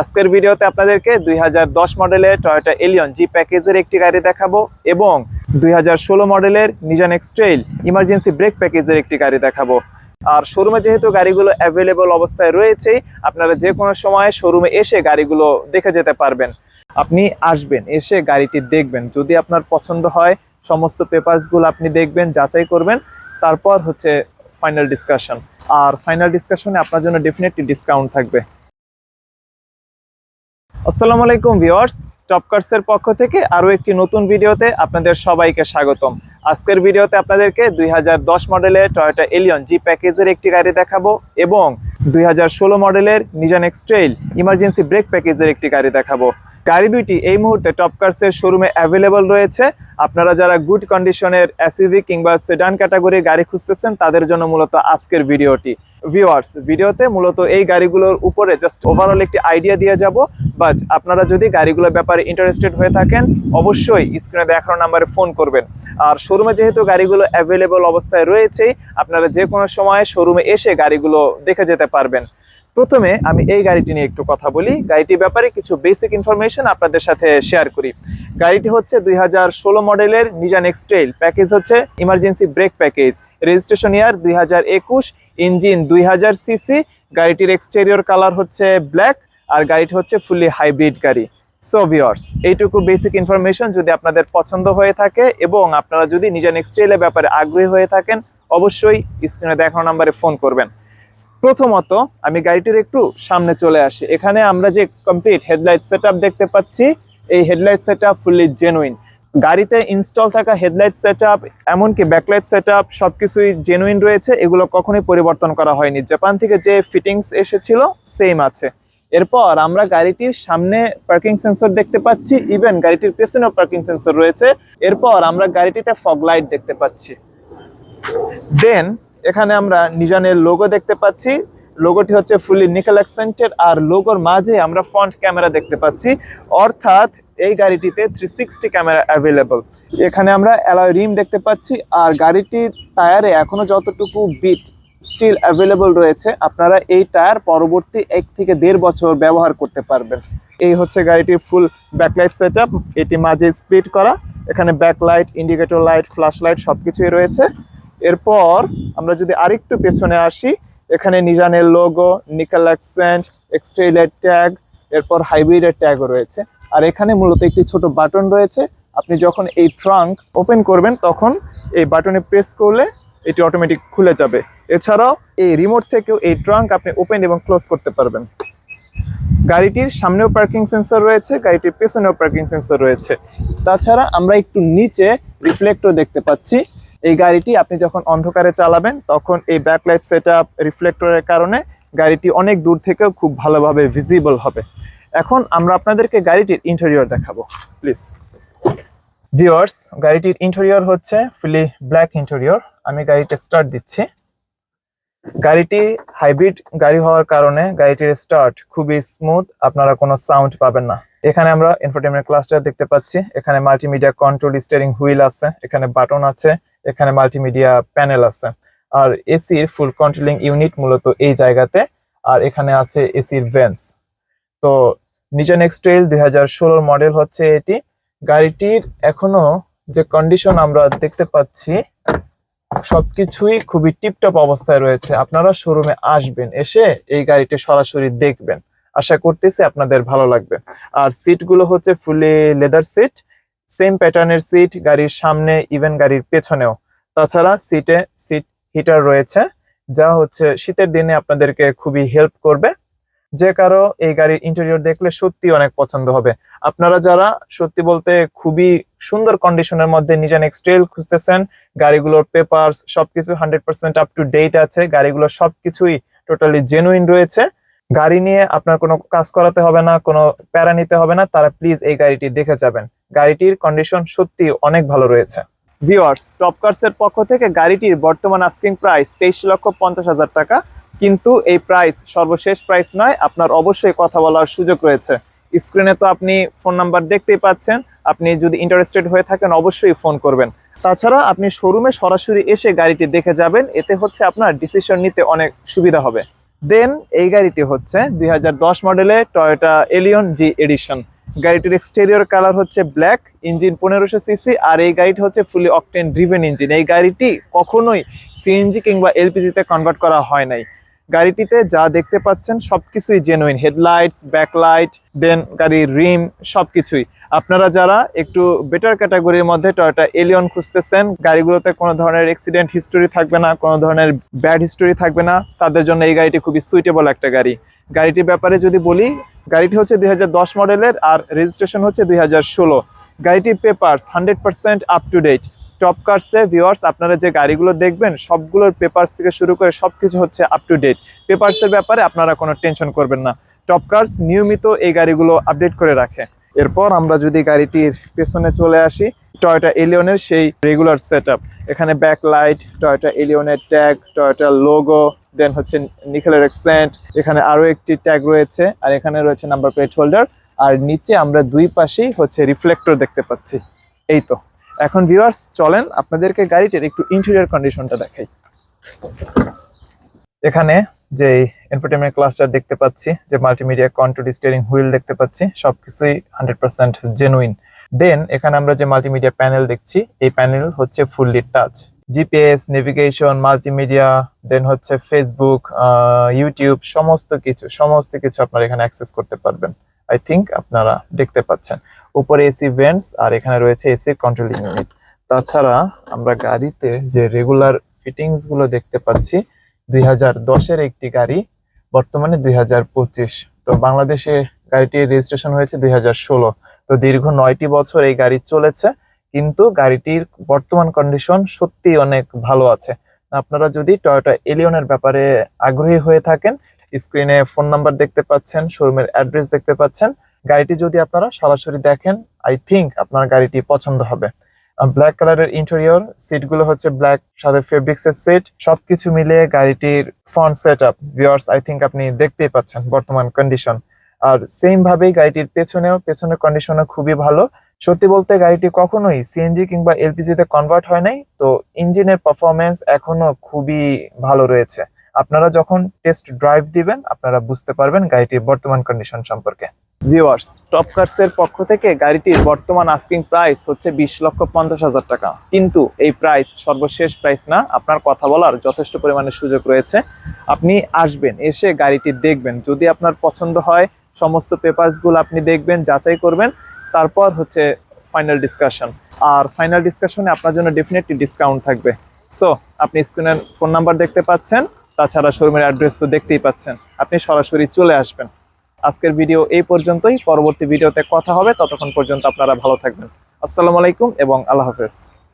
আজকের ভিডিওতে আপনাদেরকে দুই হাজার দশ মডেলের টয়োটা এলিয়ন জি প্যাকেজের একটি গাড়ি দেখাবো এবং দুই হাজার ষোলো মডেলের নিজান এক্সট্রেইল ইমার্জেন্সি ব্রেক প্যাকেজের একটি গাড়ি দেখাবো। আর শোরুমে যেহেতু গাড়িগুলো অ্যাভেলেবল অবস্থায় রয়েছে, আপনারা যে কোনো সময় শোরুমে এসে গাড়িগুলো দেখে যেতে পারবেন। আপনি আসবেন, এসে গাড়িটি দেখবেন। যদি আপনার পছন্দ হয়, সমস্ত পেপারসগুলো আপনি দেখবেন, যাচাই করবেন, তারপর হচ্ছে ফাইনাল ডিসকাশন আর ফাইনাল ডিসকাশনে আপনার জন্য ডেফিনেটলি ডিসকাউন্ট থাকবে। আসসালামু আলাইকুম ভিউয়ার্স টপকার্সের পক্ষ থেকে আরও একটি নতুন ভিডিওতে আপনাদের সবাইকে স্বাগতম। আজকের ভিডিওতে আপনাদেরকে দুই হাজার দশ মডেলের টয়োটা এলিয়ন জি প্যাকেজের একটি গাড়ি দেখাবো এবং দুই হাজার ষোলো মডেলের নিজান এক্সট্রেইল ইমার্জেন্সি ব্রেক প্যাকেজের একটি গাড়ি দেখাবো। গাড়ি দুইটি এই মুহূর্তে টপকার্সের শোরুমে অ্যাভেলেবল রয়েছে। আপনারা যারা গুড কন্ডিশনের এসইভি কিংবা সেডান ক্যাটাগরি গাড়ি খুঁজতেছেন, তাদের জন্য মূলত আজকের ভিডিওটি। ভিউয়ার্স ভিডিওতে মূলত এই গাড়িগুলোর উপরে জাস্ট ওভারঅল একটি আইডিয়া দিয়ে যাব বাট আপনারা যদি গাড়িগুলোর ব্যাপারে ইন্টারেস্টেড হয়ে থাকেন, অবশ্যই স্ক্রিনে দেখানো নাম্বারে ফোন করবেন। আর শোরুমে যেহেতু গাড়িগুলো অ্যাভেলেবল অবস্থায় রয়েছেই, আপনারা যে কোনো সময় শোরুমে এসে গাড়িগুলো দেখে যেতে পারবেন। প্রথমে আমি এই গাড়িটি নিয়ে একটু কথা বলি। গাড়িটির ব্যাপারে কিছু বেসিক ইনফরমেশন আপনাদের সাথে শেয়ার করি। গাড়িটি হচ্ছে দুই হাজার ষোলো মডেলের নিজান এক্সট্রেইল প্যাকেজ হচ্ছে emergency brake package registration year দুই হাজার একুশ। ইঞ্জিন দুই হাজার সিসি। গাড়িটির এক্সটেরিয়র কালার হচ্ছে ব্ল্যাক আর গাড়িটি হচ্ছে ফুললি হাইব্রিড গাড়ি। সো ভিওর্স এইটুকু বেসিক ইনফরমেশন যদি আপনাদের পছন্দ হয়ে থাকে এবং আপনারা যদি নিজান এক্সট্রেইলের ব্যাপারে আগ্রহী হয়ে থাকেন, অবশ্যই স্ক্রিনে দেখানো নাম্বারে ফোন করবেন। প্রথমত আমি গাড়িটির একটু সামনে চলে আসি। এখানে আমরা যে কমপ্লিট হেডলাইট সেট দেখতে পাচ্ছি, এই হেডলাইট সেট ফুললি জেনুইন গাড়িতে ইনস্টল থাকা হেডলাইট সেট আপ এমনকি ব্যাকলাইট সেট আপ সবকিছুই জেনুইন রয়েছে, এগুলো কখনোই পরিবর্তন করা হয়নি। জাপান থেকে যে ফিটিংস এসেছিল সেম আছে। এরপর আমরা গাড়িটির সামনে পার্কিং সেন্সর দেখতে পাচ্ছি ইভেন গাড়িটির পেছনেও পার্কিং সেন্সর রয়েছে। এরপর আমরা গাড়িটিতে ফগ লাইট দেখতে পাচ্ছি। দেন এখানে আমরা নিজানের লোগো দেখতে পাচ্ছি। লোগোটি হচ্ছে ফুললি নিকেল অ্যাক্সেন্টেড আর লোগোর মাঝে আমরা ফ্রন্ট ক্যামেরা দেখতে পাচ্ছি। অর্থাৎ এই গাড়িটিতে থ্রি সিক্সটি ক্যামেরা অ্যাভেলেবল এখানে আমরা অ্যালয় রিম দেখতে পাচ্ছি, আর গাড়িটির টায়ারে এখনও যতটুকু বিট স্টিল অ্যাভেলেবল রয়েছে, আপনারা এই টায়ার পরবর্তী এক থেকে দেড় বছর ব্যবহার করতে পারবেন। এই হচ্ছে গাড়িটির ফুল ব্যাকলাইট সেট এটি মাঝে স্প্লিট করা। এখানে backlight indicator light flash light সবকিছুই রয়েছে। এরপর আমরা যদি আরেকটু পেছনে আসি, এখানে নিজানের লোগো নিকেল অ্যাক্সেন্ট এক্সট্রেইলের ট্যাগ এরপর হাইব্রিডের ট্যাগও রয়েছে। আর এখানে মূলত একটি ছোট বাটন রয়েছে। আপনি যখন এই ট্রাঙ্ক ওপেন করবেন, তখন এই বাটনে প্রেস করলে এটি অটোমেটিক খুলে যাবে। এছাড়াও এই রিমোট থেকেও এই ট্রাঙ্ক আপনি ওপেন এবং ক্লোজ করতে পারবেন। গাড়িটির সামনেও পার্কিং সেন্সর রয়েছে, গাড়িটির পেছনেও পার্কিং সেন্সর রয়েছে। তাছাড়া আমরা একটু নিচে রিফ্লেক্টর দেখতে পাচ্ছি। এই গাড়িটি আপনি যখন অন্ধকারে চালাবেন, তখন এই ব্যাকলাইট সেট আপ রিফ্লেক্টরের কারণে গাড়িটি অনেক দূর থেকেও খুব ভালোভাবে ভিজিবল হবে। এখন আমরা আপনাদেরকে গাড়িটির ইন্টেরিয়র দেখাবো প্লিজ ভিওয়ার্স গাড়িটির ইন্টেরিয়র হচ্ছে ফুলি ব্ল্যাক ইন্টেরিয়র আমি গাড়িটা স্টার্ট দিচ্ছি। গাড়িটি হাইব্রিড গাড়ি হওয়ার কারণে গাড়িটির স্টার্ট খুবই স্মুথ আপনারা কোনো সাউন্ড পাবেন না। এখানে আমরা ইনফোটেনমেন্ট ক্লাস্টার দেখতে পাচ্ছি। এখানে মাল্টিমিডিয়া কন্ট্রোল স্টিয়ারিং হুইল আছে। এখানে বাটন আছে। এখানে মাল্টিমিডিয়া প্যানেল আছে। আর এসির ফুল কন্ট্রোলিং ইউনিট মূলত এই জায়গাতে, আর এখানে আছে এসির ভেন্স তো নিজান এক্সট্রেল দুই হাজার ষোলোর মডেল হচ্ছে এটি। গাড়িটির এখনও যে কন্ডিশন আমরা দেখতে পাচ্ছি, সবকিছুই খুবই টিপটপ অবস্থায় রয়েছে। আপনারা শোরুমে আসবেন, এসে এই গাড়িটি সরাসরি দেখবেন। আশা করতেছি আপনাদের ভালো লাগবে। আর সিটগুলো হচ্ছে ফুলি লেদার সিট সেম প্যাটার্নের সিট গাড়ির সামনে ইভেন গাড়ির পেছনেও। তাছাড়া সিটে সিট হিটার রয়েছে, যা হচ্ছে শীতের দিনে আপনাদেরকে খুবই হেল্প করবে। যে কারও এই গাড়ির ইন্টেরিয়র দেখলে সত্যি অনেক পছন্দ হবে। আপনারা যারা সত্যি বলতে খুবই সুন্দর কন্ডিশনের মধ্যে নিজান এক্সট্রেল খুঁজতেছেন, গাড়িগুলোর পেপারস সবকিছু hundred percent up to date আছে, গাড়িগুলো সবকিছুই টোটালি জেনুইন রয়েছে। গাড়ি নিয়ে আপনার কোনো কাজ করাতে হবে না, কোনো প্যারা নিতে হবে না, তারা প্লিজ এই গাড়িটি দেখে যাবেন। গাড়িটির কন্ডিশন সত্যি অনেক ভালো রয়েছে। ভিওয়ার্স টপ কার্সের পক্ষ থেকে গাড়িটির বর্তমান আস্কিং প্রাইস তেইশ লক্ষ পঞ্চাশ হাজার টাকা। কিন্তু এই প্রাইস সর্বশেষ প্রাইস নয়, আপনার অবশ্যই কথা বলার সুযোগ রয়েছে। স্ক্রিনে তো আপনি ফোন নাম্বার দেখতেই পাচ্ছেন। আপনি যদি ইন্টারেস্টেড হয়ে থাকেন, অবশ্যই ফোন করবেন। তাছাড়া আপনি শোরুমে সরাসরি এসে গাড়িটি দেখে যাবেন। এতে হচ্ছে আপনার ডিসিশন নিতে অনেক সুবিধা হবে। দেন এই গাড়িটি হচ্ছে দুই মডেলের টয়োটা এলিয়ন জি এডিশন গাড়িটির এক্সটেরিয়র কালার হচ্ছে ব্ল্যাক ইঞ্জিন পনেরোশো সিসি আর এই গাড়িটি হচ্ছে ফুলি অকটেন ড্রিভেন ইঞ্জিন এই গাড়িটি কখনোই সিএনজি কিংবা এলপিজিতে কনভার্ট করা হয় নাই। গাড়িটিতে যা দেখতে পাচ্ছেন সবকিছুই জেনুইন হেডলাইটস ব্যাকলাইট দেন গাড়ির রিম সবকিছুই। আপনারা যারা একটু বেটার ক্যাটাগরির মধ্যে টয়টা এলিয়ন খুঁজতেছেন, গাড়িগুলোতে কোনো ধরনের অ্যাক্সিডেন্ট হিস্টোরি থাকবে না, কোনো ধরনের ব্যাড হিস্টোরি থাকবে না, তাদের জন্য এই গাড়িটি খুবই সুইটেবল একটা গাড়ি। গাড়িটির ব্যাপারে যদি বলি, গাড়িটি হচ্ছে দু হাজার দশ মডেলের আর রেজিস্ট্রেশন হচ্ছে দুই গাড়িটির papers hundred percent up to date top কার্সে viewers আপনারা যে গাড়িগুলো দেখবেন, সবগুলোর পেপার্স থেকে শুরু করে সব কিছু হচ্ছে আপ টু ডেট পেপার্সের ব্যাপারে আপনারা কোনো টেনশন করবেন না। টপ কার্স নিয়মিত এই গাড়িগুলো আপডেট করে রাখে। এরপর আমরা যদি গাড়িটির পেছনে চলে আসি টয়োটা এলিয়নের সেই রেগুলার সেট এখানে ব্যাক লাইট টয়োটা এলিয়নের ট্যাগ টয়োটা লোগো দেন হচ্ছে নিকেলের এক্সেন্ট এখানে আরও একটি ট্যাগ রয়েছে, আর এখানে রয়েছে নাম্বার প্লেট হোল্ডার আর নিচে আমরা দুই পাশেই হচ্ছে রিফ্লেক্টর দেখতে পাচ্ছি। এই তো। এখন ভিউয়ার্স চলেন আপনাদেরকে গাড়িটির একটু ইন্টেরিয়র কন্ডিশনটা দেখাই। এখানে যে এন্টারটেনমেন্ট ক্লাস্টার দেখতে পাচ্ছি, যে মাল্টিমিডিয়া কন্ট্রোল স্টিয়ারিং হুইল দেখতে পাচ্ছি, সবকিছুই হান্ড্রেড পার্সেন্ট জেনুইন দেন এখানে আমরা যে মাল্টিমিডিয়া প্যানেল দেখছি, এই প্যানেল হচ্ছে fully touch GPS navigation multimedia then হচ্ছে ফেসবুক ইউটিউব সমস্ত কিছু সমস্ত কিছু আপনারা এখানে অ্যাক্সেস করতে পারবেন। আই থিঙ্ক আপনারা দেখতে পাচ্ছেন। উপরে এসি ভেন্টস আর এখানে রয়েছে এসি কন্ট্রোলিং ইউনিট তাছাড়া আমরা গাড়িতে যে রেগুলার ফিটিংসগুলো দেখতে পাচ্ছি, দুই হাজার দশের একটি গাড়ি, বর্তমানে দুই হাজার পঁচিশ। তো বাংলাদেশে গাড়িটির রেজিস্ট্রেশন হয়েছে দুই হাজার ষোলো। তো দীর্ঘ নয়টি বছর এই গাড়ি চলেছে। কিন্তু গাড়িটির বর্তমান কন্ডিশন সত্যি অনেক ভালো আছে। আপনারা যদি টয়োটা এলিয়নের ব্যাপারে আগ্রহী হয়ে থাকেন স্ক্রিনে ফোন নাম্বার দেখতে পাচ্ছেন শোরুমের অ্যাড্রেস দেখতে পাচ্ছেন, গাড়িটি যদি আপনারা সরাসরি দেখেন আই থিংক আপনার গাড়িটি পছন্দ হবে। ব্ল্যাক কালারের ইন্টেরিয়র সিটগুলো হচ্ছে ব্ল্যাক সাথে ফেব্রিক্স এর সেট সবকিছু মিলিয়ে গাড়িটির front set up viewers I think আপনি দেখতেই পাচ্ছেন বর্তমান কন্ডিশন আর সেম ভাবেই গাড়িটির পেছনেও, পেছনের কন্ডিশনও খুবই ভালো। সত্যি বলতে গাড়িটি কখনোই সিএনজি কিংবা এলপিজি তে কনভার্ট হয় নাই। তো ইঞ্জিনের পারফরমেন্স এখনও খুবই ভালো রয়েছে। আপনারা যখন টেস্ট ড্রাইভ দিবেন, আপনারা বুঝতে পারবেন গাড়িটির বর্তমান কন্ডিশন সম্পর্কে। ভিউয়ার্স টপ কার্সের পক্ষ থেকে গাড়িটির বর্তমান আস্কিং প্রাইস হচ্ছে বিশ লক্ষ পঞ্চাশ হাজার টাকা। কিন্তু এই প্রাইস সর্বশেষ প্রাইস না, আপনার কথা বলার যথেষ্ট পরিমাণে সুযোগ রয়েছে। আপনি আসবেন, এসে গাড়িটি দেখবেন। যদি আপনার পছন্দ হয়, সমস্ত পেপারসগুলো আপনি দেখবেন, যাচাই করবেন। তারপর হচ্ছে ফাইনাল ডিসকাশন আর ফাইনাল ডিসকাশনে আপনার জন্য ডেফিনেটলি ডিসকাউন্ট থাকবে। সো আপনি স্ক্রিনের ফোন নাম্বার দেখতে পাচ্ছেন, তাছাড়া শোরুমের অ্যাড্রেস তো দেখতেই পাচ্ছেন। আপনি সরাসরি চলে আসবেন। আজকের ভিডিও এই পর্যন্তই। পরবর্তী ভিডিওতে কথা হবে। ততক্ষণ পর্যন্ত আপনারা ভালো থাকবেন। আসসালামু আলাইকুম এবং আল্লাহ হাফেজ।